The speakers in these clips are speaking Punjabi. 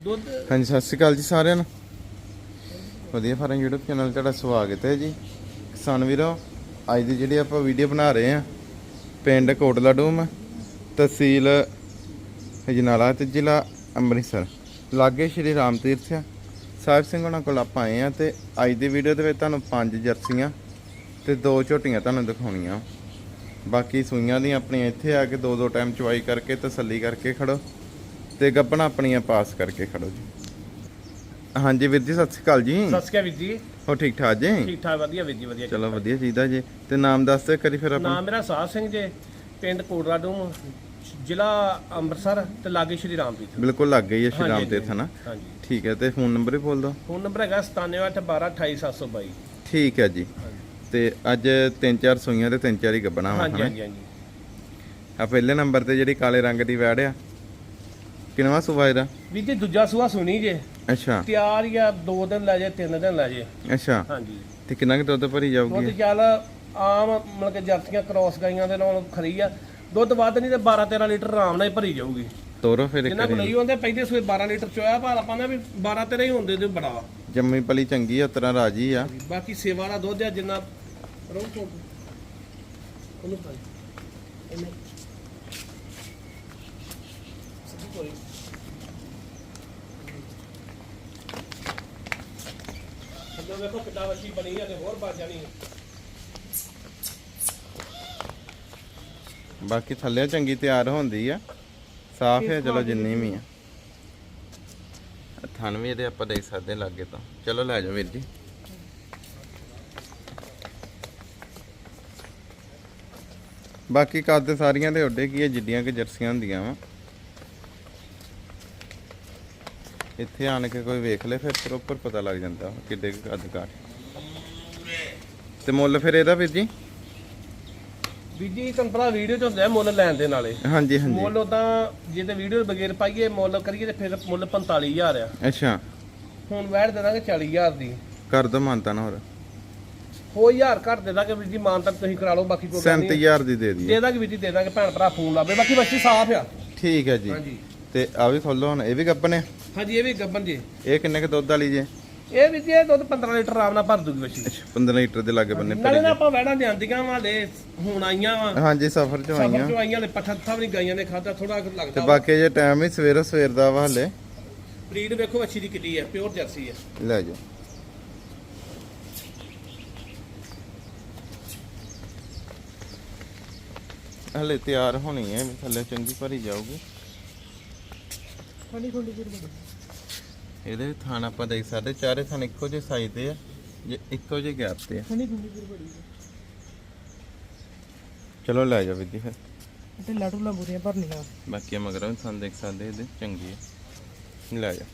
ਦੁੱਧ? ਹਾਂਜੀ, ਸਤਿ ਸ਼੍ਰੀ ਅਕਾਲ ਜੀ ਸਾਰਿਆਂ ਨੂੰ। ਵਧੀਆ ਫਾਰਮ YouTube ਚੈਨਲ ਤੁਹਾਡਾ ਸਵਾਗਤ ਹੈ ਜੀ। ਕਿਸਾਨ ਵੀਰੋ, ਅੱਜ ਦੀ ਜਿਹੜੀ ਆਪਾਂ ਵੀਡੀਓ ਬਣਾ ਰਹੇ ਆ ਪਿੰਡ ਕੋਟਲਾ ਡੂਮ, ਤਹਿਸੀਲ ਹਜਨਾਲਾ ਤੇ ਜ਼ਿਲ੍ਹਾ ਅੰਮ੍ਰਿਤਸਰ। ਲਾਗੇ ਸ਼੍ਰੀ ਰਾਮ ਤੀਰਥ ਆ। ਸਾਹਿਬ ਸਿੰਘ ਉਹਨਾਂ ਕੋਲ ਆਪਾਂ ਆਏ ਆ ਤੇ ਅੱਜ ਦੀ ਵੀਡੀਓ ਦੇ ਵਿੱਚ ਤੁਹਾਨੂੰ ਪੰਜ ਜਰਸੀਆਂ ਤੇ ਦੋ ਝੋਟੀਆਂ ਤੁਹਾਨੂੰ ਦਿਖਾਉਣੀਆਂ। ਬਾਕੀ ਸੂਈਆਂ ਦੀਆਂ ਆਪਣੀਆਂ ਇੱਥੇ ਆ ਕੇ ਦੋ ਦੋ ਟਾਈਮ ਚਵਾਈ ਕਰਕੇ ਤਸੱਲੀ ਕਰਕੇ ਖੜੋ। ਤੇ ਗੱਬਣਾ ਆਪਣੀਆਂ ਪਾਸ ਕਰਕੇ ਖੜੋ ਜੀ। ਹਾਂਜੀ ਵੀਰ ਜੀ ਸਤਿ ਸ਼੍ਰੀ ਅਕਾਲ ਜੀ। ਸਤਿ ਸ਼੍ਰੀ ਅਕਾਲ ਵੀਰ ਜੀ ਹੋ ਠੀਕ ਠਾਕ ਜੀ? ਠੀਕ ਠਾਕ ਵਧੀਆ ਵੀਰ ਜੀ ਵਧੀਆ ਚਲੋ ਵਧੀਆ ਚਾਹੀਦਾ ਜੀ। ਤੇ ਨਾਮ ਦੱਸ ਦਿਓ ਕਰੀ ਫਿਰ ਆਪਾਂ ਨਾਮ ਮੇਰਾ ਸਾਧ ਸਿੰਘ ਜੇ ਪਿੰਡ ਕੋਟਰਾ ਡੂਮ ਜ਼ਿਲ੍ਹਾ ਅੰਮ੍ਰਿਤਸਰ ਤੇ ਲਾਗੇ ਸ਼੍ਰੀ ਰਾਮਪੀਰ। ਬਿਲਕੁਲ ਲੱਗ ਗਈ ਹੈ ਸ਼੍ਰੀ ਰਾਮ ਤੀਰਥ ਨਾ ਹਾਂਜੀ। ਠੀਕ ਹੈ ਤੇ ਫੋਨ ਨੰਬਰ ਵੀ ਬੋਲ ਦਿਓ। ਫੋਨ ਨੰਬਰ ਹੈਗਾ 9781128722 ਠੀਕ ਹੈ ਜੀ। ਤੇ ਅੱਜ ਤਿੰਨ ਚਾਰ ਸੂਈਆਂ ਤੇ ਤਿੰਨ ਚਾਰ ਹੀ ਗੱਬਣਾ ਹਾਂਜੀ ਹਨਾ? ਹਾਂਜੀ ਹਾਂਜੀ। ਆ ਪਹਿਲੇ ਨੰਬਰ ਤੇ ਜਿਹੜੀ ਕਾਲੇ ਰੰਗ ਦੀ ਵੈੜ ਆ ਕਿਨਵਾ ਸੂਆ ਇਹਦਾ? ਵੀਰ ਜੀ ਦੂਜਾ ਸੂਆ ਸੁਣੀ ਜੇ। ਅੱਛਾ। ਤਿਆਰ ਜਾਂ 2 ਦਿਨ ਲੈ ਜੇ 3 ਦਿਨ ਲੈ ਜੇ। ਅੱਛਾ। ਹਾਂਜੀ। ਤੇ ਕਿੰਨਾ ਕੁ ਦੁੱਧ ਭਰੀ ਦੁੱਧ ਜਾਊਗੀ ਚੱਲ ਆਮ ਮਤਲਬ ਕਿ ਜਰਸੀਆਂ ਕ੍ਰੋਸ ਗਾਈਆਂ ਦੇ ਨਾਲ ਖਰੀ ਆ। ਦੁੱਧ ਵੱਧ ਨਹੀਂ ਤੇ 12 13 ਲੀਟਰ ਆਰਾਮ ਨਾਲ ਹੀ ਭਰੀ ਜਾਊਗੀ। ਤੋਰੋ ਫਿਰ ਇੱਕ ਵਾਰੀ। ਲਈ ਹੁੰਦੇ ਪਹਿਲੇ ਸੂਏ 12 ਲੀਟਰ ਚੋਇਆ ਪਰ ਆਪਾਂ ਨਾ ਵੀ 12 13 ਹੀ ਹੁੰਦੇ ਤੇ ਬੜਾ। ਵਾ ਜੰਮੀ ਪਲੀ ਚੰਗੀ ਆ ਤਰ੍ਹਾਂ ਰਾਜੀ ਆ। ਬਾਕੀ ਸੇਵਾ ਦਾ ਦੁੱਧ ਆ ਜਿੰਨਾ ਰੋਹ ਤੋਂ ਉਹਨੂੰ ਪਾਈ। ਇਹਨੇ ਸਿੱਧੀ ਕੋਈ ਅੱਗੇ ਵੇਖੋ ਕਿੱਡਾ ਵੱਛੀ ਬਣੀ ਆ ਤੇ ਹੋਰ ਬਚ ਜਾਣੀ ਬਾਕੀ ਥੱਲੇ ਚੰਗੀ ਤਿਆਰ ਹੁੰਦੀ ਆ। ਸਾਫ਼ ਹੈ, ਚਲੋ ਜਿੰਨੀ ਵੀ ਆ। ਥਣ ਵੀ ਇਹਦੇ ਆਪਾਂ ਦੇਖ ਸਕਦੇ ਲਾਗੇ ਤਾਂ। ਚਲੋ ਲੈ ਜਾਓ ਵੀਰ ਜੀ। ਬਾਕੀ ਕੱਦ ਸਾਰੀਆਂ ਦੇ ਓਡੇ ਕੀ ਹੈ ਜਿੱਡੀਆਂ ਕਿ ਜਰਸੀਆਂ ਹੁੰਦੀਆਂ ਵਾ। ਇੱਥੇ ਆਣ ਕੇ ਕੋਈ ਵੇਖ ਲੇ ਫਿਰ ਪ੍ਰੋਪਰ ਪਤਾ ਲੱਗ ਜਾਂਦਾ ਕਿੱਡੇ ਕੁ ਕੱਦ ਕਾਠ ਤੇ ਮੁੱਲ ਫਿਰ ਇਹਦਾ ਵੀਰ ਜੀ? ਬੀਜੀ ਤੁਹਾਨੂੰ ਪਤਾ ਵੀਡੀਓ ਚ ਹੁੰਦਾ ਮੁੱਲ ਲੈਣ ਦੇ ਨਾਲੇ। ਹਾਂਜੀ ਹਾਂਜੀ। ਮੁੱਲ ਉਦਾਂ ਜੇ ਤੇ ਵੀਡੀਓ ਬਗੈਰ ਪਾਈਏ ਮੁੱਲ ਕਰੀਏ ਤੇ ਫਿਰ ਮੁੱਲ 45000 ਆ। ਅੱਛਾ। ਹੁਣ ਵੈਟ ਦੇ ਦਾਂਗੇ 40000 ਦੀ। ਕਰ ਦੋ ਮਾਨਤਾ ਨਾ ਹੋਰ। ਹੋ ਹਜ਼ਾਰ ਘੱਟ ਦੇ ਦਾਂਗੇ ਵੀਰ ਜੀ ਮਾਨ ਤੱਕ ਤੁਸੀਂ ਕਰਾ ਲਓ ਬਾਕੀ ਕੋਈ ਗੱਲ ਨਹੀਂ। 37000 ਦੀ ਦੇ ਦਈਏ ਦੇ ਦਾਂਗੇ ਵੀਰ ਜੀ ਦੇ ਦਾਂਗੇ ਭੈਣ ਭਰਾ ਫੋਨ ਲਾਵੇ। ਬਾਕੀ ਬੱਚੀ ਸਾਫ਼ ਆ। ਠੀਕ ਹੈ ਜੀ। ਹਾਂਜੀ। ਤੇ ਆ ਵੀ ਖੋਲੋ ਹੁਣ ਇਹ ਵੀ ਗੱਪਨੇ ਹਾਂਜੀ ਇਹ ਵੀ ਗੱਬਨ ਜੀ। ਇਹ ਕਿੰਨੇ ਕ ਦੁੱਧ ਵਾਲੀ ਜੇ? ਇਹ ਵੀ ਜੀ ਇਹ ਦੁੱਧ 15 ਲੀਟਰ ਆਰਾਮ ਨਾਲ ਭਰ ਦੂਗੀ ਬੱਚੀ। 15 ਲੀਟਰ ਦੇ ਲਾਗੇ ਬੰਨੇ ਨਾਲੇ ਨਾ ਆਪਾਂ ਵੈੜਾਂ ਜਾਂਦੀਆਂ ਵਾਲੇ ਹੁਣ ਆਈਆਂ ਵਾ। ਹਾਂਜੀ ਸਫਰ ਚ ਸਫਰ ਆਈਆਂ। ਚੋਂ ਆਈਆਂ ਨੇ ਪੱਠਾ ਥਾ ਵੀ ਗਾਈਆਂ ਨੇ ਖਾਦਾ ਥੋੜਾ ਤੇ ਲੱਗਦਾ ਵਾ। ਬਾਕੀ ਜੇ ਟਾਈਮ ਵੀ ਸਵੇਰੋ ਸਵੇਰ ਦਾ ਵਾ ਹਲੇ। ਬਰੀਡ ਵੇਖੋ ਅੱਛੀ ਦੀ ਕਿੱਡੀ ਹੈ ਪਿਓਰ ਜਰਸੀ ਹੈ ਲੈ ਜਾਓ। ਹਲੇ ਤਿਆਰ ਹੋਣੀ ਹੈ ਵੀ ਥੱਲੇ ਚੰਗੀ ਭਰੀ ਜਾਊਗੀ। ਇਹਦੇ ਵੀ ਥਾਣ ਆਪਾਂ ਦੇਖ ਸਕਦੇ ਚਾਰੇ ਥਾਣ ਇੱਕੋ ਜਿਹੇ ਸਾਈਜ਼ ਦੇ ਆ ਜੇ ਇੱਕੋ ਜਿਹੇ ਗੈਪ ਤੇ ਆ। ਬੜੀ ਚਲੋ ਲੈ ਜਾਓ ਵੀਰ ਜੀ ਫਿਰ ਤੇ ਲਾਟੂ ਲਾ ਬੁਰੀਆਂ ਭਰਨੀਆਂ ਬਾਕੀ ਮਗਰੋਂ ਵੀ ਥਾਂ ਦੇਖ ਸਕਦੇ ਇਹਦੇ ਚੰਗੀ ਹੈ ਲੈ ਜਾ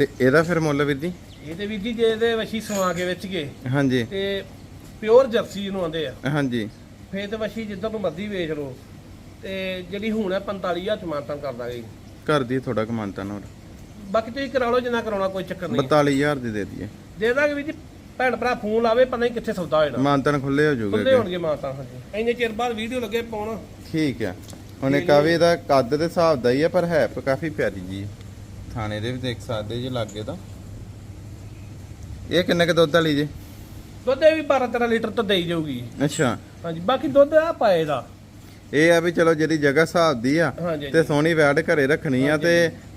ਤੇ ਇਹਦਾ ਫਿਰ ਮੁੱਲ ਵੀਰ ਜੀ? ਇਹ ਤੇ ਵੀਰ ਜੀ ਜੇ ਇਹਦੇ ਵਸ਼ੀ ਸਵਾ ਕੇ ਵਿੱਚ ਗਏ ਹਾਂਜੀ। ਤੇ ਪਿਓਰ ਜਰਸੀ ਨੂੰ ਆਂਦੇ ਆ। ਹਾਂਜੀ। ਫੇਰ ਤੇ ਵਸ਼ੀ ਜਿੱਦਾਂ ਨੂੰ ਮਰਜ਼ੀ ਵੇਚ ਲਓ ਤੇ ਜਿਹੜੀ ਹੁਣ ਹੈ 45000 ਚ ਮਾਨਤਾਂ ਕਰ ਦਾਂਗੇ ਘਰ ਦੀ ਥੋੜਾ ਕਮਾਨਤਾ ਨਾ ਹੋਰ ਬਾਕੀ ਤੁਸੀਂ ਕਰਾ ਲਓ ਜਿੰਨਾ ਕਰਾਉਣਾ ਕੋਈ ਚੱਕਰ ਨਹੀਂ। 42000 ਦੀ ਦੇ ਦਈਏ। ਦੇ ਦਾਂਗੇ ਵੀਰ ਜੀ ਭੈਣ ਭਰਾ ਫੋਨ ਲਾਵੇ ਪਤਾ ਨਹੀਂ ਕਿੱਥੇ ਸੌਦਾ ਹੋਣਾ। ਮਾਨਤਨ ਖੁੱਲੇ ਹੋ ਖੁੱਲੇ ਜਾਊਗੇ ਹੋਣਗੇ ਮਾਨਤਾਂ ਹਾਂਜੀ। ਇੰਨੇ ਚਿਰ ਬਾਅਦ ਵੀਡੀਓ ਲੱਗੇ ਪਾਉਣ। ਠੀਕ ਹੈ ਹੁਣ ਇਹ ਕਾਵੇ ਦਾ ਕੱਦ ਦੇ ਹਿਸਾਬ ਦਾ ਹੀ ਹੈ ਪਰ ਹੈ ਕਾਫੀ ਪਿਆਰੀ ਜੀ। ਥਾਣੇ ਦੇ ਵੀ ਦੇਖ ਸਕਦੇ ਜੀ ਲਾਗੇ ਤਾਂ। ਇਹ ਕਿੰਨੇ ਕ ਦੁੱਧ ਵਾਲੀ ਜੀ? ਦੁੱਧ ਇਹ ਵੀ 12 13 ਲੀਟਰ ਤਾਂ ਦੇਈ ਜਾਊਗੀ। ਅੱਛਾ। ਹਾਂਜੀ ਬਾਕੀ ਦੁੱਧ ਆ ਪਾਏ ਦਾ। ਇਹ ਆ ਵੀ ਚਲੋ ਜਿਹੜੀ ਜਗ੍ਹਾ ਹਿਸਾਬ ਦੀ ਆ ਹਾਂਜੀ ਤੇ ਸੋਹਣੀ ਵੈੜ ਘਰੇ ਰੱਖਣੀ ਆ ਤੇ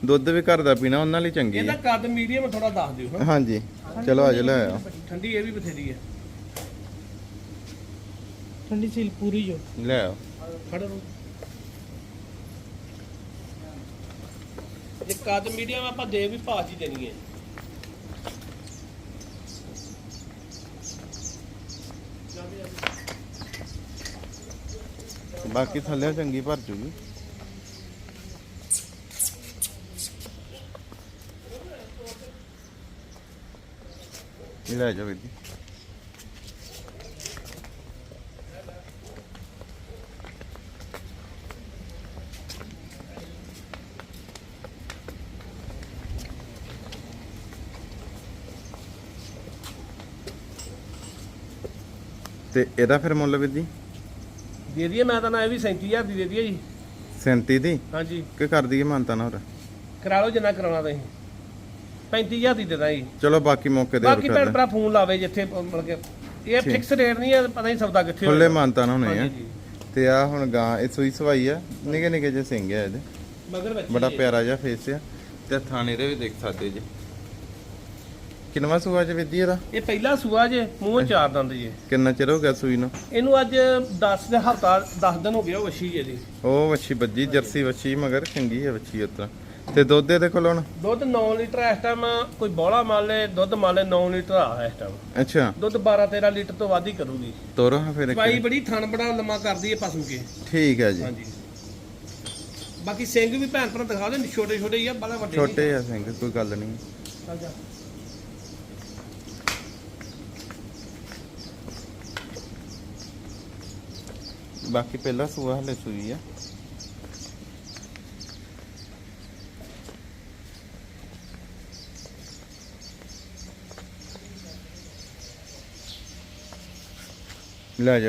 ਦੁੱਧ ਵੀ ਘਰ ਦਾ ਪੀਣਾ ਉਹਨਾਂ ਲਈ ਚੰਗੀ ਇਹਦਾ ਆ ਕੱਦ ਮੀਡੀਅਮ ਥੋੜਾ ਦੱਸ ਦਿਓ ਹਾਂ। ਹਾਂਜੀ ਚਲੋ ਅੱਜ ਲੈ ਆਓ। ਠੰਡੀ ਇਹ ਵੀ ਬਥੇਰੀ ਹੈ ਠੰਡੀ ਸੀਲ ਪੂਰੀ ਜੋ। ਲੈ ਆਓ। ਫੜੋ ਕੱਦ ਮੀਡੀਅਮ ਆਪਾਂ ਦੇ ਵੀ ਭਾਅ 'ਚ ਦੇਣੀ ਹੈ। ਬਾਕੀ ਥੱਲੇ ਚੰਗੀ ਭਰ ਜੂਗੀ। ਲੈ ਜਾਓ ਵੀਰ ਜੀ। ਤੇ ਇਹਦਾ ਫਿਰ ਮੁੱਲ ਵੀਰ ਜੀ? ਦੇ ਦਈਏ ਮੈਂ ਤਾਂ ਨਾ ਇਹ ਵੀ 37000 ਦੀ ਦੇ ਦਈਏ ਜੀ। 37 ਦੀ? ਹਾਂਜੀ। ਕਿ ਕਰ ਦਈਏ ਮਾਨਤਾ ਨਾ ਹੋਰ? ਕਰਾ ਲਓ ਜਿੰਨਾ ਕਰਾਉਣਾ ਤੁਸੀਂ। 35000 ਦੀ ਦੇ ਦਾਂ ਜੀ। ਚਲੋ ਬਾਕੀ ਮੌਕੇ ਤੇ ਬਾਕੀ ਭੈਣ ਭਰਾ ਫੋਨ ਲਾਵੇ ਜਿੱਥੇ ਮਤਲਬ ਕਿ ਇਹ। ਫਿਕਸ ਰੇਟ ਨਹੀਂ ਹੈ ਪਤਾ ਨਹੀਂ ਸੌਦਾ ਕਿੱਥੇ ਖੁੱਲੇ। ਮਾਨਤਾ ਨਾ ਹੋਣੇ ਆ। ਜੀ। ਤੇ ਆ ਹੁਣ ਗਾਂ ਇਹ ਸੂਈ ਸਵਾਈ ਆ। ਨਿੱਕੇ ਨਿੱਕੇ ਜਿਹੇ ਸਿੰਘ ਆ ਇਹਦੇ। ਮਗਰ ਬੱਚੀ ਬੜਾ ਜੀ। ਪਿਆਰਾ ਜਿਹਾ ਫੇਸ ਆ। ਤੇ ਥਾਣੇ ਦੇ ਵੀ ਦੇਖ ਸਕਦੇ ਜੀ। ਕਿੰਨਵਾ ਸੂਆ ਚ ਵਿੱਦੀ ਇਹਦਾ? ਇਹ ਪਹਿਲਾ ਸੂਆ ਜੇ ਮੂੰਹ ਚਾਰ ਦੰਦ ਜੇ। ਕਿੰਨਾ ਚਿਰ ਹੋ ਗਿਆ ਸੂਈ ਨੂੰ? ਇਹਨੂੰ ਅੱਜ 10 ਦੇ ਹਫਤਾ 10 ਦਿਨ ਹੋ ਗਿਆ ਵਸ਼ੀ ਜੇ ਦੀ। ਉਹ ਵੱਛੀ ਵੱਜੀ ਜਰਸੀ ਵੱਛੀ ਮਗਰ ਚੰਗੀ ਹੈ ਵੱਛੀ ਉਤਰਾ ਤੇ। ਦੁੱਧ ਇਹਦੇ ਕੋਲ ਹੁਣ? ਦੁੱਧ 9 ਲੀਟਰ ਇਸ ਟਾਈਮ ਕੋਈ ਬੋਲਾ ਮੰਨ ਲੈ ਦੁੱਧ ਮੰਨ ਲੈ 9 ਲੀਟਰ ਆ ਇਸ ਟਾਈਮ ਅੱਛਾ। ਦੁੱਧ 12 13 ਲੀਟਰ ਤੋਂ ਵੱਧ ਹੀ ਕਰੂਗੀ। ਤੋਰੋ ਹਾਂ ਫਿਰ ਇੱਕ ਬੜੀ ਥਣ ਬੜਾ ਲੰਮਾ ਕਰਦੀ ਹੈ ਪਸਮ ਕੇ। ਠੀਕ ਹੈ ਜੀ। ਹਾਂਜੀ। ਬਾਕੀ ਸਿੰਘ ਵੀ ਭੈਣ ਭਰਾ ਦਿਖਾ ਦੇ ਛੋਟੇ ਛੋਟੇ ਹੀ ਆ ਬੜਾ ਵੱਡੇ ਨਹੀਂ। ਛੋਟੇ ਆ ਸਿੰਘ ਕੋਈ ਗੱਲ ਨਹੀਂ। ਚੱਲ ਜਾ। ਬਾਕੀ ਪਹਿਲਾ ਸੂਆ ਹਲੇ ਸੂਈ ਆ। ਲੈ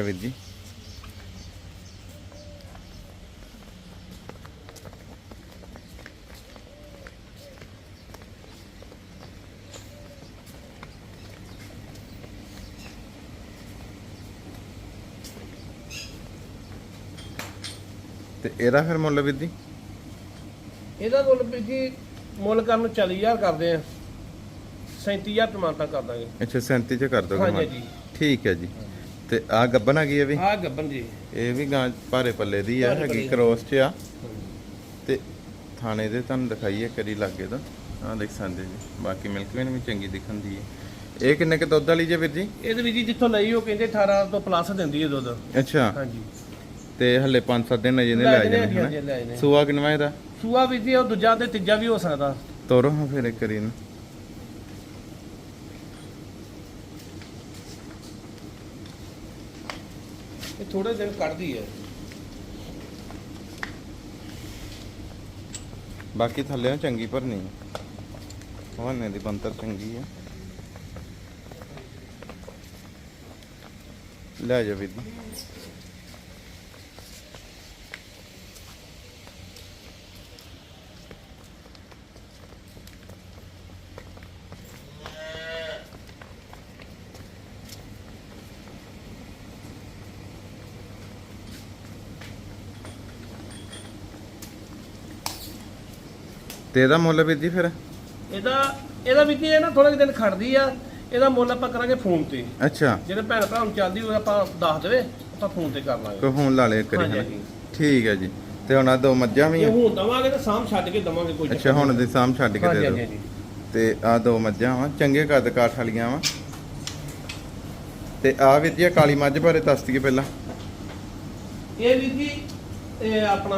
ਤੇ ਇਹਦਾ ਫਿਰ ਮੁੱਲ ਵੀਰ ਜੀ? ਇਹਦਾ ਮੁੱਲ ਵੀ ਜੀ ਮੁੱਲ ਕਰਨ ਨੂੰ 40000 ਕਰਦੇ ਆ। 37000 ਟਮਾਟਰ ਕਰ ਦਾਂਗੇ। ਅੱਛਾ 37 ਚ ਕਰ ਦੋਗੇ ਹਾਂਜੀ ਜੀ ਠੀਕ ਹੈ ਜੀ। ਤੇ ਆ ਗੱਬਨ ਆ ਗਈ ਇਹ ਵੀ? ਆਹ ਗੱਬਨ ਜੀ। ਇਹ ਵੀ ਗਾਂ ਭਾਰੇ ਪੱਲੇ ਦੀ ਆ ਭਾਰੇ ਹੈਗੀ ਪੱਲੇ। ਕ੍ਰੋਸ ਚ ਆ। ਤੇ ਥਾਣੇ ਦੇ ਤੁਹਾਨੂੰ ਦਿਖਾਈਏ ਕਰੀ ਲੱਗੇ ਤਾਂ। ਆ ਦੇਖ ਸਕਦੇ ਜੀ। ਬਾਕੀ ਮਿਲਕ ਵੇਨ ਵੀ ਚੰਗੀ ਦਿਖਣ ਦੀ ਹੈ। ਇਹ ਕਿੰਨੇ ਕਿ ਦੁੱਧ ਵਾਲੀ ਜੇ ਵੀਰ ਜੀ? ਇਹਦੇ ਵਿੱਚ ਜੀ ਜਿੱਥੋਂ ਲਈ ਉਹ ਕਹਿੰਦੇ 18 ਤੋਂ ਪਲੱਸ ਦਿੰਦੀ ਹੈ ਦੁੱਧ। ਅੱਛਾ। ਹਾਂਜੀ। ਤੇ ਹੱਲੇ 5-7 ਦਿਨ ਅਜੇ ਨੇ ਲੈ ਜਾਣੇ ਹਨਾ। ਸੂਆ ਕਿੰਨਵਾ ਇਹਦਾ? ਸੂਆ ਵੀ ਜੀ ਉਹ ਦੂਜਾ ਤੇ ਤੀਜਾ ਵੀ ਹੋ ਸਕਦਾ। ਤੋਰੋ ਹਾਂ ਫਿਰ ਇੱਕ ਕਰੀ ਨੂੰ ਇਹ ਥੋੜੇ ਦਿਨ ਕੱਢਦੀ ਹੈ। ਬਾਕੀ ਥੱਲੇ ਚੰਗੀ ਭਰਨੀ ਹਵਾਨੇ ਦੀ ਬੰਤਰ ਚੰਗੀ ਆ ਲੈ ਜਾ ਵੀਰ ਤੇ ਇਹਦਾ ਮੁੱਲ ਵੀਰ ਜੀ ਫਿਰ? ਇਹਦਾ ਇਹਦਾ ਵੀ ਜੀ ਇਹ ਨਾ ਥੋੜੇ ਦਿਨ ਖੜਦੀ ਆ ਇਹਦਾ ਮੁੱਲ ਆਪਾਂ ਕਰਾਂਗੇ ਫੋਨ ਤੇ। ਅੱਛਾ। ਜਿਹੜੇ ਭੈਣ ਭਰਾ ਨੂੰ ਚੱਲਦੀ ਉਹ ਆਪਾਂ ਦੱਸ ਦੇਵੇ ਆਪਾਂ ਫੋਨ ਤੇ ਕਰ ਲਾਂਗੇ। ਫੋਨ ਲਾ ਲਿਆ ਕਰੀ ਹਾਂਜੀ, ਹਨਾ? ਹਾਂਜੀ। ਠੀਕ ਹੈ ਜੀ। ਤੇ ਹੁਣ ਆ ਦੋ ਮੱਝਾਂ ਵੀ ਆ। ਹੁਣ ਦਵਾਂਗੇ ਤਾਂ ਸਾਂਭ ਛੱਡ ਕੇ ਦਵਾਂਗੇ ਕੋਈ ਅੱਛਾ ਹੁਣ ਦੇ ਸਾਹਮ ਛੱਡ ਕੇ ਦੇ ਦਿਓ। ਤੇ ਆ ਦੋ ਮੱਝਾਂ ਵਾ ਚੰਗੇ ਕੱਦ ਕਾਠ ਵਾਲੀਆਂ ਵਾ। ਤੇ ਆ ਵੀਰ ਜੀ ਆਹ ਕਾਲੀ ਮੱਝ ਬਾਰੇ ਦੱਸ ਦਈਏ ਪਹਿਲਾਂ। ਇਹ ਵੀ ਜੀ ਇਹ ਆਪਣਾ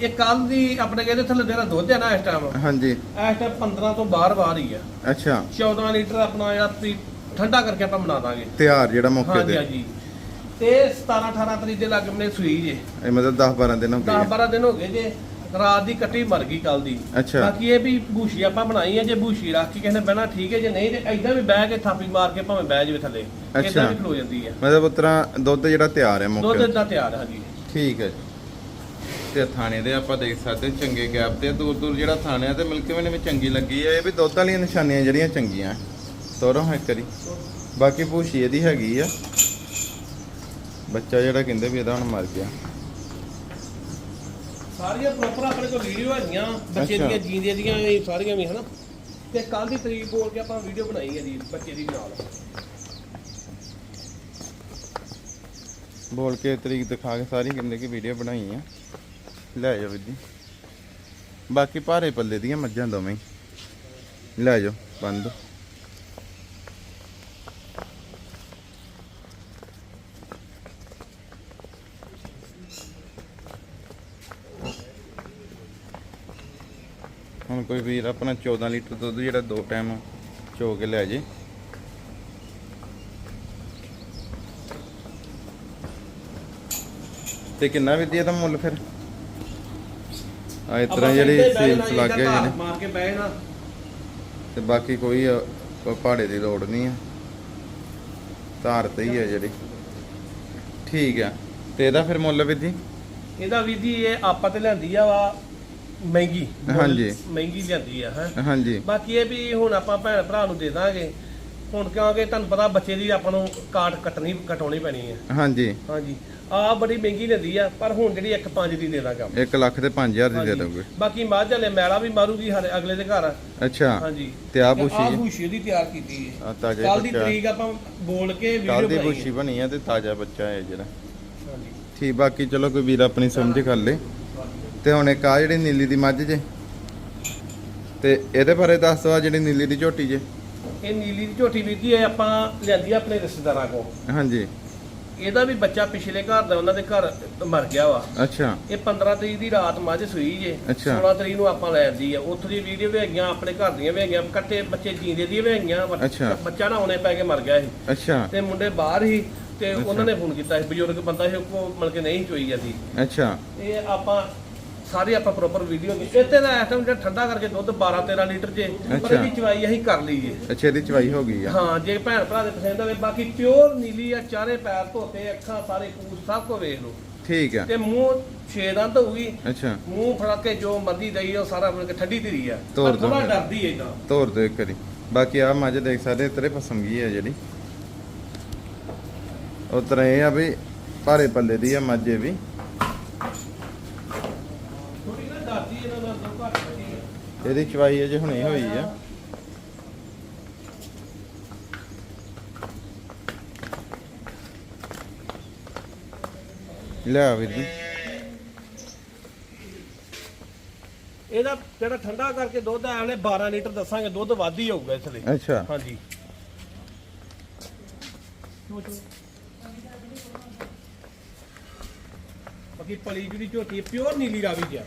ਇਹ ਕੱਲ ਦੀ ਆਪਣੇ ਕਹਿੰਦੇ ਥੱਲੇ ਜਿਹੜਾ ਦੁੱਧ ਹੈ ਨਾ ਇਸ ਟਾਈਮ ਹਾਂਜੀ। ਇਸ ਟਾਈਮ 15 ਤੋਂ ਬਾਹਰ ਬਾਹਰ ਹੀ ਆ। ਅੱਛਾ। 14 ਲੀਟਰ ਆਪਣਾ ਜਿਹੜਾ ਵੀ ਠੰਡਾ ਕਰਕੇ ਆਪਾਂ ਬਣਾ ਦਾਂਗੇ। ਤਿਉਹਾਰ ਜਿਹੜਾ ਮੌਕੇ ਤੇ। ਹਾਂਜੀ ਤੇ 17 18 ਤਰੀਕ ਦੇ ਲੱਗ ਮਨੇ ਸੂਈ ਜੇ। ਇਹ ਮਤਲਬ 10 12 ਦਿਨ ਹੋ 10 ਗਏ 12 ਦਿਨ ਹੋ ਗਏ ਜੇ। ਰਾਤ ਦੀ ਕੱਟੀ ਮਰ ਗਈ ਕੱਲ ਦੀ। ਅੱਛਾ। ਬਾਕੀ ਇਹ ਵੀ ਬੂਸ਼ੀ ਆਪਾਂ ਬਣਾਈ ਹੈ ਜੇ ਬੂਸ਼ੀ ਰੱਖ ਕੇ ਨੇ ਬਹਿਣਾ ਠੀਕ ਹੈ ਜੇ ਨਹੀਂ ਤੇ ਐਦਾਂ ਵੀ ਬਹਿ ਕੇ ਥਾਪੀ ਮਾਰ ਕੇ ਭਾਵੇਂ ਬਹਿ ਜਾਵੇ ਥੱਲੇ। ਇਦਾਂ ਵੀ ਖਲੋ ਜਾਂਦੀ ਹੈ ਮਤਲਬ ਉਤਰਾ ਦੁੱਧ ਜਿਹੜਾ ਤਿਆਰ ਹੈ ਮੌਕੇ ਦੁੱਧ। ਦਾ ਤਿਆਰ ਹੈ ਹਾਂਜੀ ਠੀਕ ਹੈ। ਤੇ ਥਾਣੇ ਦੇ ਆਪਾਂ ਦੇਖ ਸਕਦੇ ਚੰਗੇ ਗੈਪ ਤੇ ਦੂਰ ਦੂਰ ਜਿਹੜਾ ਥਾਣੇ ਆ ਤੇ ਮਿਲਕ ਵੀ ਚੰਗੀ ਲੱਗੀ ਹੈ। ਇਹ ਵੀ ਦੁੱਧ ਵਾਲੀਆਂ ਨਿਸ਼ਾਨੀਆਂ ਜਿਹੜੀਆਂ ਚੰਗੀਆਂ ਤੋਰੋ ਹਾਂ ਇੱਕ ਵਾਰੀ। ਬਾਕੀ ਭੂਸ਼ੀ ਇਹਦੀ ਹੈਗੀ ਆ। ਬੱਚਾ ਜਿਹੜਾ ਕਹਿੰਦੇ ਵੀ ਇਹਦਾ ਹੁਣ ਮਰ ਗਿਆ। ਸਾਰੀਆਂ ਪ੍ਰੋਪਰ ਆਪਣੇ ਕੋਲ ਵੀਡੀਓ ਹੈਗੀਆਂ। ਬੱਚੇ। ਦੀਆਂ ਜੀਂਦੇ ਦੀਆਂ ਇਹ ਸਾਰੀਆਂ ਵੀ ਹਨਾ? ਤੇ ਕੱਲ ਦੀ ਤਰੀਕ ਬੋਲ ਕੇ ਆਪਾਂ ਵੀਡੀਓ ਬਣਾਈ ਹੈ ਜੀ ਬੱਚੇ ਦੀ ਨਾਲ। ਬੋਲ ਕੇ ਤਰੀਕ ਦਿਖਾ ਕੇ ਸਾਰੀ ਕਹਿੰਦੇ ਕਿ ਵੀਡੀਓ ਬਣਾਈ ਆ। ਲੈ ਜਾਓ ਵੀਰ ਬਾਕੀ ਭਾਰੇ ਪੱਲੇ ਦੀਆਂ ਮੱਝਾਂ ਦੋਵੇਂ। ਲੈ ਜਾਓ, ਬੰਦ। ਹੁਣ ਕੋਈ ਵੀਰ ਆਪਣਾ 14 ਲੀਟਰ ਦੁੱਧ ਜਿਹੜਾ ਦੋ ਟਾਈਮ ਚੋ ਕੇ ਲੈ ਜੇ। ਤੇ ਕਿੰਨਾ ਵੀ ਇਹਦਾ ਮੁੱਲ ਫਿਰ? ਆ ਇਸ ਤਰ੍ਹਾਂ ਜਿਹੜੀ ਸੇਲਸ ਲੱਗ ਗਏ ਜਿਹਨੇ ਮਾਰ ਕੇ ਬਹਿ ਜਾਣਾ। ਤੇ ਬਾਕੀ ਕੋਈ ਪਹਾੜੇ ਦੀ ਲੋੜ ਨਹੀਂ ਆ। ਧਾਰ ਤੇ ਹੀ ਹੈ ਜਿਹੜੀ। ਠੀਕ ਆ। ਤੇ ਇਹਦਾ ਫਿਰ ਮੁੱਲ ਜੀ ਇਹਦਾ ਵੀ ਜੀ ਇਹ ਆਪਾਂ ਤੇ ਲੈਂਦੀ ਆ ਵਾ ਮਹਿੰਗੀ। ਹਾਂਜੀ। ਮਹਿੰਗੀ ਲੈਂਦੀ ਆ ਹੈ। ਹਾਂਜੀ। ਬਾਕੀ ਇਹ ਵੀ ਹੁਣ ਆਪਾਂ ਭੈਣ ਭਰਾ ਨੂੰ ਦੇ ਦਾਂਗੇ। ਹੁਣ ਕਿਉਂਕਿ ਤੁਹਾਨੂੰ ਪਤਾ ਬੱਚੇ ਦੀ ਆਪਾਂ ਨੂੰ ਕਾਟ ਕੱਟਣੀ ਕਟਾਉਣੀ ਪੈਣੀ ਹੈ ਹਾਂਜੀ। ਹਾਂਜੀ। ਆ ਬੜੀ ਮਹਿੰਗੀ ਲੈਂਦੀ ਆ ਪਰ ਹੁਣ ਜਿਹੜੀ 1.5 ਦੀ ਦੇ ਦਾਂਗਾ। 1 ਲੱਖ ਤੇ 5000 ਦੀ ਦੇ। ਦੋਗੇ ਬਾਕੀ ਮੱਝ ਹਲੇ ਮੈਲਾ ਵੀ ਮਾਰੂਗੀ ਹਲੇ ਅਗਲੇ ਦੇ ਘਰ। ਅੱਛਾ। ਹਾਂਜੀ। ਤੇ ਆ ਆ ਬੂਸ਼ੀ ਦੀ ਤਿਆਰ ਕੀਤੀ ਹੈ ਆ। ਤਾਜ਼ਾ ਕੱਲ ਦੀ ਬੱਚਾ। ਤਰੀਕ ਆਪਾਂ ਬੋਲ ਕੇ ਕੱਲ ਵੀਡੀਓ ਦੀ ਬਣਾਈ ਬੂਸ਼ੀ ਬਣੀ ਆ ਤੇ ਤਾਜ਼ਾ ਬੱਚਾ ਹੈ ਜਿਹੜਾ। ਹਾਂਜੀ। ਠੀਕ ਬਾਕੀ ਚਲੋ ਕੋਈ ਵੀਰ ਆਪਣੀ ਸਮਝ ਕਰ ਲੇ। ਤੇ ਹੁਣ ਇੱਕ ਆ ਜਿਹੜੀ ਨੀਲੀ ਦੀ ਮੱਝ ਜੇ। ਤੇ ਇਹਦੇ ਬਾਰੇ ਦੱਸ ਦਿਓ ਆਹ ਜਿਹੜੀ ਨੀਲੀ ਦੀ ਝੋਟੀ ਜੇ। ਇਹ ਨੀਲੀ ਦੀ ਝੋਟੀ ਵੀ ਇਹ ਆਪਾਂ ਲਿਆਂਦੀ ਆ ਆਪਣੇ ਰਿਸ਼ਤੇਦਾਰਾਂ ਕੋਲ। ਹਾਂਜੀ। ਇਹਦਾ ਵੀ ਬੱਚਾ ਪਿਛਲੇ ਘਰ ਦਾ ਉਹਨਾਂ ਦੇ ਘਰ ਮਰ ਗਿਆ ਵਾ। ਅੱਛਾ। ਇਹ 15 ਤਰੀਕ ਦੀ ਰਾਤ ਮੱਝ ਸੂਈ ਜੇ। ਅੱਛਾ। 16 ਤਰੀਕ ਨੂੰ ਆਪਾਂ ਲੈ ਆਂਦੀ ਆ। ਉੱਥੋਂ ਦੀ ਵੀਡੀਓ ਵੀ ਹੈਗੀਆਂ ਆਪਣੇ ਘਰ ਦੀਆਂ ਵੀ ਹੈਗੀਆਂ ਕੱਟੇ ਬੱਚੇ ਜੀਂਦੇ ਦੀਆਂ ਵੀ ਹੈਗੀਆਂ ਅੱਛਾ। ਬੱਚਾ ਨਾ ਆਉਣੇ ਪੈ ਕੇ ਮਰ ਗਿਆ ਸੀ ਅੱਛਾ। ਤੇ ਮੁੰਡੇ ਬਾਹਰ ਹੀ ਤੇ ਉਹਨਾਂ ਨੇ ਫੋਨ ਕੀਤਾ ਸੀ ਬਜ਼ੁਰਗ ਬੰਦਾ ਸੀ ਉਹ ਮਤਲਬ ਕਿ ਨਹੀਂ ਚੋਈ ਜਾਂਦੀ। ਅੱਛਾ। ਇਹ ਆਪਾਂ ਸਾਰੇ ਆਪਾਂ ਪ੍ਰੋਪਰ ਵੀਡੀਓ ਇੱਥੇ ਦਾ ਟਾਈਮ ਜਿਹੜਾ ਠੰਡਾ ਕਰਕੇ ਦੁੱਧ 12 13 ਲੀਟਰ ਜੇ ਪਰ। ਇਹਦੀ ਚਵਾਈ ਅਸੀਂ ਕਰ ਲਈ ਜੇ। ਅੱਛਾ ਇਹਦੀ ਚਵਾਈ ਹੋ ਗਈ ਆ। ਹਾਂ ਜੇ ਭੈਣ ਭਰਾ ਦੇ ਪਸੰਦ ਆਵੇ ਬਾਕੀ ਪਿਓਰ ਨੀਲੀ ਆ ਚਾਰੇ ਪੈਰ ਧੋਤੇ ਅੱਖਾਂ ਸਾਰੇ ਕੂਸ ਸਭ ਕੋ ਵੇਖ ਲਓ। ਠੀਕ ਆ। ਤੇ ਮੂੰਹ ਛੇ ਦੰਦ ਹੋਊਗੀ। ਅੱਛਾ। ਮੂੰਹ ਫੜਾ ਕੇ ਜੋ ਮਰਜ਼ੀ ਦਈ ਉਹ ਸਾਰਾ ਕਿ ਠੰਡੀ ਧੀਰੀ ਆ। ਤੋਰ ਥੋੜਾ। ਡਰਦੀ ਐ ਇਦਾਂ ਤੋਰ ਦਿਓ ਇੱਕ ਵਾਰੀ। ਬਾਕੀ ਆ ਮੱਝ ਦੇਖ ਸਕਦੇ ਤੇਰੇ ਪਸੰਦ ਗਈ ਆ ਜਿਹੜੀ? ਇਹ ਆ ਵੀ ਭਾਰੇ ਪੱਲੇ ਦੀ ਆ ਮੱਝ ਵੀ ਥੋੜੀ ਨਾ ਡਰਦੀ ਇਹਨਾਂ ਨਾਲ ਦੋ ਘੱਟ ਹੁੰਦੀ ਆ ਇਹਦੀ ਚਵਾਈ ਅਜੇ ਹੁਣੇ ਹੋਈ ਆ। ਲਿਆ ਵੀਰ ਜੀ। ਇਹਦਾ ਜਿਹੜਾ ਠੰਡਾ ਕਰਕੇ ਦੁੱਧ ਆ ਉਹਨੇ 12 ਲੀਟਰ ਦੱਸਾਂਗੇ ਦੁੱਧ ਵੱਧ ਹੀ ਹੋਊਗਾ ਇਸ ਲਈ ਅੱਛਾ। ਹਾਂਜੀ। ਬਾਕੀ ਪਲੀ ਜਿਹੜੀ ਝੋਟੀ ਪਿਓਰ ਨੀਲੀ ਰਾਵੀ ਜਿਆ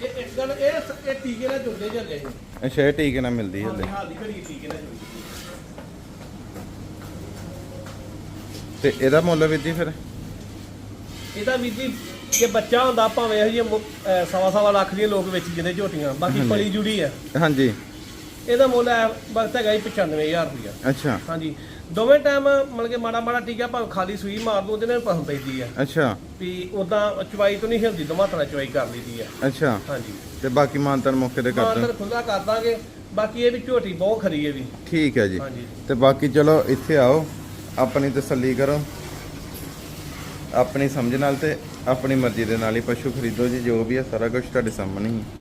ਇਹ ਇੱਕ ਗੱਲ ਇਹ ਇਹ ਟੀਕੇ ਨਾਲ ਜੁੜਦੇ ਜਾਂਦੇ ਇਹ ਅੱਛਾ ਇਹ ਟੀਕੇ ਨਾਲ ਮਿਲਦੀ ਹਲੇ। ਹਾਲ ਦੀ ਘੜੀ ਟੀਕੇ ਨਾਲ ਜੁੜਦੇ ਤੇ ਇਹਦਾ ਮੁੱਲ ਵੀਰ ਜੀ ਫਿਰ? ਇਹਦਾ ਵੀ ਜੀ ਜੇ ਬੱਚਾ ਹੁੰਦਾ ਭਾਵੇਂ ਇਹ ਜੀ ਸਵਾ ਸਵਾ ਲੱਖ ਦੀਆਂ ਲੋਕ ਵੇਚੀ ਜਾਂਦੇ ਝੋਟੀਆਂ ਬਾਕੀ। ਪਲੀ ਜੁੜੀ ਆ। ਹਾਂਜੀ। ਇਹਦਾ ਮੁੱਲ ਹੈ ਵਕਤ ਹੈਗਾ ਜੀ 95000 ਰੁਪਇਆ ਅੱਛਾ। ਹਾਂਜੀ। ਦੋਵੇਂ ਟਾਈਮ ਮਤਲਬ ਕਿ ਮਾੜਾ ਮਾੜਾ ਟੀਕਾ ਭਾਵੇਂ ਖਾਲੀ ਸੂਈ ਮਾਰ ਦੋ ਉਹਦੇ ਨਾਲ ਪਸੰਦ ਪੈਂਦੀ ਆ। ਅੱਛਾ। ਵੀ ਉਦਾਂ ਚਵਾਈ ਤੋਂ ਨਹੀਂ ਹਿਲਦੀ ਦੋਵਾਂ ਤਰ੍ਹਾਂ ਚਵਾਈ ਕਰ ਲਈਦੀ ਆ। ਅੱਛਾ। ਹਾਂਜੀ। ਤੇ ਬਾਕੀ ਮਾਨਤਨ ਮੌਕੇ ਤੇ ਕਰ ਮਾਨਤਰ ਦਿਓ ਖੁੱਲਾ ਕਰ ਦਾਂਗੇ। ਬਾਕੀ ਇਹ ਵੀ ਝੋਟੀ ਬਹੁਤ ਖਰੀ ਹੈ ਵੀ ਠੀਕ ਹੈ ਜੀ। ਹਾਂਜੀ। ਤੇ ਬਾਕੀ ਚਲੋ ਇੱਥੇ ਆਓ। ਆਪਣੀ ਤਸੱਲੀ ਕਰੋ। ਆਪਣੀ ਸਮਝ ਨਾਲ ਤੇ ਆਪਣੀ ਮਰਜ਼ੀ ਦੇ ਨਾਲ ਹੀ ਪਸ਼ੂ ਖਰੀਦੋ ਜੀ ਜੋ ਵੀ ਹੈ ਸਾਰਾ ਕੁਝ ਤੁਹਾਡੇ ਸਾਹਮਣੇ ਹੀ।